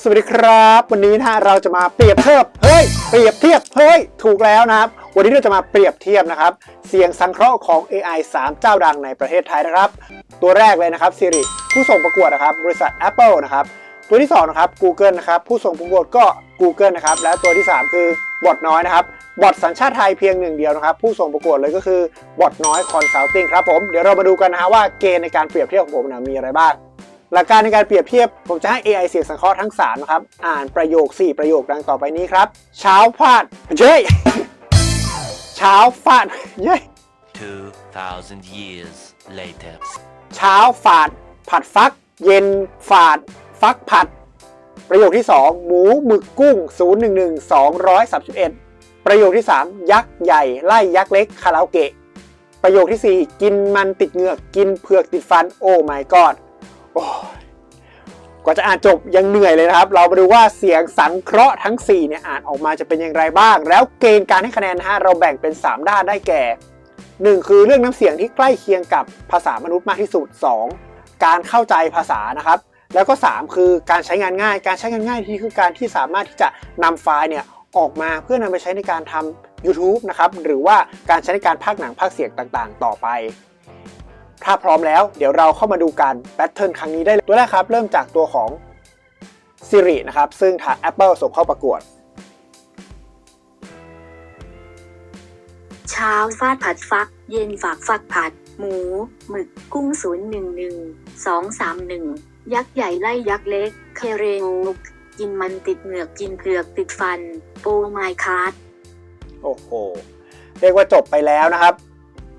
สวัสดีครับ วันนี้นะฮะเราจะมาเปรียบเทียบเฮ้ยเปรียบเทียบเฮ้ยถูกแล้วนะครับ วันนี้เราจะมาเปรียบเทียบนะครับ เสียงสังเคราะห์ของ AI 3 เจ้าดังในประเทศไทยนะครับ ตัวแรกเลยนะครับ Siri ผู้ส่งประกวดนะครับบริษัท Apple นะครับตัวที่2นะครับ Google นะครับผู้ส่งประกวดก็ Google นะครับและตัวที่ 3 คือบอทน้อยนะครับบอทสัญชาติไทยเพียงหนึ่งเดียวนะครับผู้ส่งประกวดเลยก็คือบอทน้อยคอนซัลทิงครับผมเดี๋ยวเรามาดูกันนะฮะว่าเกณฑ์ในการเปรียบเทียบของผมนี่ยมีอะไรบ้าง หลักการในการเปรียบเทียบ ผมจะให้ AI เสียงสังเคราะห์ทั้ง3นะครับ อ่านประโยค 4 ประโยคดังต่อไปนี้ครับ เช้าฟาดเย้ยเช้าฟาดเย้ย2,000 years later. เช้าฝาด ผัดฟัก เย็นฝาด ฟักผัด ประโยคที่ 2 หมูหมึกกุ้ง 011 231 ประโยคที่ 3 ยักษ์ใหญ่ ไล่ยักษ์เล็กคาราโอเกะประโยคที่ 4 กินมันติดเหงือก กินเผือกติดฟัน โอ้ my god โอ้ย กว่าจะอ่านจบยังเหนื่อยเลยนะครับ เรามาดูว่าเสียงสังเคราะห์ทั้ง 4 เนี่ยอ่านออกมาจะเป็นอย่างไรบ้าง แล้วเกณฑ์การให้คะแนนนะฮะเราแบ่งเป็น 3 ด้านได้แก่ 1 คือเรื่องน้ำเสียงที่ใกล้เคียงกับภาษามนุษย์มากที่สุด 2 การเข้าใจภาษานะครับ แล้วก็ 3 คือการใช้งานง่าย การใช้งานง่ายที่คือการที่สามารถที่จะนำไฟล์เนี่ยออกมาเพื่อนำไปใช้ในการทำ YouTube นะครับหรือว่าการใช้ในการพากย์หนังพากย์เสียงต่างๆ ต่อไป ถ้าพร้อมแล้วเดี๋ยวเราเข้ามาดูกันแบทเทิลครั้งนี้ได้เลยตัวแรกครับ เริ่มจากตัวของ Siri นะครับ ซึ่งทาง Apple ส่งเข้าประกวด เช้าฟาดผัดฟัก เย็นฝากฟักผัด หมู หมึก กุ้งศูนย์หนึ่งหนึ่งสองสามหนึ่งยักษ์ใหญ่ไล่ยักษ์เล็ก เคเรงูกินมันติดเหงือกกินเผือกติดฟัน โอไมคาร์ดโอ้โห เรียกว่าจบไปแล้วนะครับ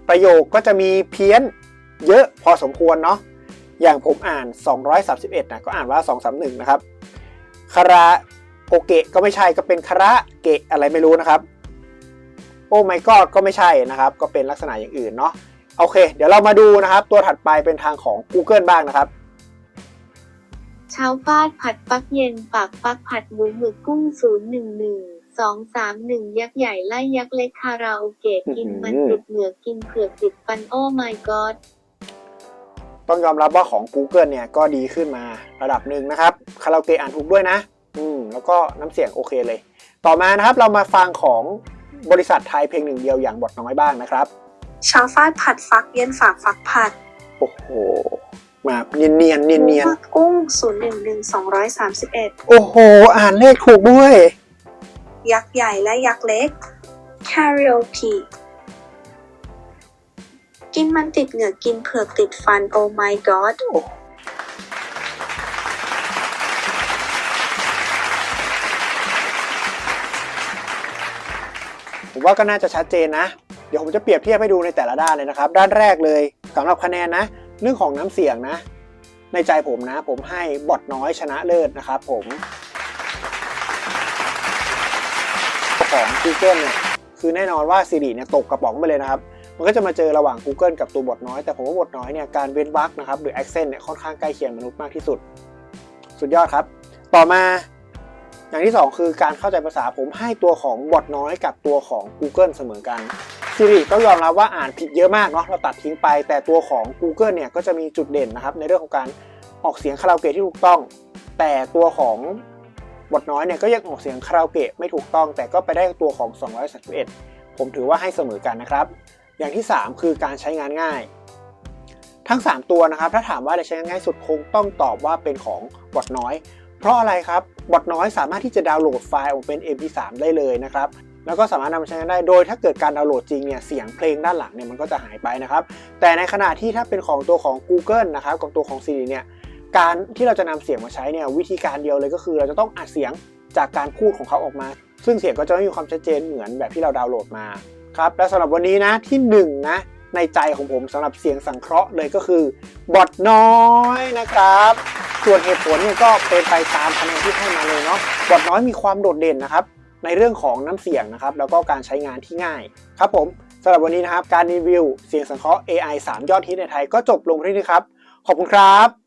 ประโยคก็จะมีเพี้ยน เยอะพอสมควรเนาะอย่างผมอ่าน 231นะก็อ่านว่า 231 นะครับคาราโอเกะก็ไม่ใช่ก็เป็นคาราเกะอะไรไม่รู้นะครับ โอ้ไม่ก็ก็ไม่ใช่นะครับ ก็เป็นลักษณะอย่างอื่นเนาะโอเค เดี๋ยวเรามาดูนะครับ ตัวถัดไปเป็นทางของ Google บ้างนะครับเช้าฟาดผัดฟักเย็นฝากฟักผัดหมูหมึกกุ้งศูนย์หนึ่งหนึ่งสองสามหนึ่งยักษ์ใหญ่ไล่ยักษ์เล็กคาราโอเกะกินมันติดเหงือกกินเผือกติดฟันโอ้ my god ต้องยอมรับว่าของ Google เนี่ยก็ดีขึ้นมาระดับหนึ่งนะครับคาราโอเกะอ่านถูกด้วยนะ อืมแล้วก็น้ำเสียงโอเคเลย ต่อมานะครับเรามาฟังของบริษัทไทยเพียงหนึ่งเดียวอย่างบทน้อยบ้างนะครับเช้าฟาดผัดฟักเย็นฝากฟักผัดโอ้โหมาเนียนเนียนเนียนเนียนหมูหมึกกุ้งศูนย์หนึ่งหนึ่งสองร้อยสามสิบเอ็ดโอ้โห อ่านเลขถูกด้วย ยักษ์ใหญ่และยักษ์เล็ก karaoke กินมันติดเหงือกกินเผือกติดฟัน oh my god ผมว่าก็น่าจะชัดเจนนะ เดี๋ยวผมจะเปรียบเทียบให้ดูในแต่ละด้านเลยนะครับ ด้านแรกเลยสำหรับคะแนนนะ เรื่องของน้ำเสียงนะ ในใจผมนะ ผมให้บอทน้อยชนะเลิศนะครับผมของ Google เนี่ยคือแน่นอนว่า Siri เนี่ยตกกระป๋องไปเลยนะครับ มันก็จะมาเจอระหว่าง Google กับตัวบทน้อย แต่ผมว่าบทน้อยเนี่ยการเว้นวรรคนะครับหรือ accent เนี่ยค่อนข้างใกล้เคียงมนุษย์มากที่สุด สุดยอดครับ ต่อมาอย่างที่ 2 คือการเข้าใจภาษาผมให้ตัวของบทน้อยกับตัวของ Google เสมอกัน Siri ต้องยอมรับว่าอ่านผิดเยอะมากเนาะเราตัดทิ้งไป แต่ตัวของ Google เนี่ยก็จะมีจุดเด่นนะครับในเรื่องของการออกเสียงคาราโอเกะที่ถูกต้อง แต่ตัวของบทน้อยเนี่ยก็ยังออกเสียงคาราโอเกะไม่ถูกต้อง แต่ก็ไปได้ตัวของ 231 ผมถือว่าให้เสมอกันนะครับ อย่างที่ 3 คือการใช้งานง่าย ทั้ง 3 ตัวนะครับ ถ้าถามว่าอะไรใช้งานง่ายสุดคงต้องตอบว่าเป็นของบอทน้อย เพราะอะไรครับบอทน้อยสามารถที่จะดาวน์โหลดไฟล์ออกเป็น MP3 ได้เลยนะครับแล้วก็สามารถนำมาใช้งานได้ โดยถ้าเกิดการดาวน์โหลดจริงเนี่ย เสียงเพลงด้านหลังเนี่ยมันก็จะหายไปนะครับ แต่ในขณะที่ถ้าเป็นของตัวของ Google นะครับกับตัวของ Siri เนี่ย การที่เราจะนำเสียงมาใช้เนี่ยวิธีการเดียวเลยก็คือ เราจะต้องอัดเสียงจากการพูดของเขาออกมา ซึ่งเสียงก็จะไม่มีความชัดเจนเหมือนแบบที่เราดาวน์โหลดมา ครับและสำหรับวันนี้นะที่หนึ่งนะในใจของผมสำหรับเสียงสังเคราะห์เลยก็คือบอทน้อยนะครับส่วนเหตุผลเนี่ยก็เป็นไปตามคะแนนที่ให้มาเลยเนาะบอทน้อยมีความโดดเด่นนะครับในเรื่องของน้ำเสียงนะครับแล้วก็การใช้งานที่ง่ายครับผมสำหรับวันนี้นะครับการรีวิวเสียงสังเคราะห์ AI 3 ยอดฮิตในไทยก็จบลงที่นี่ครับ ขอบคุณครับ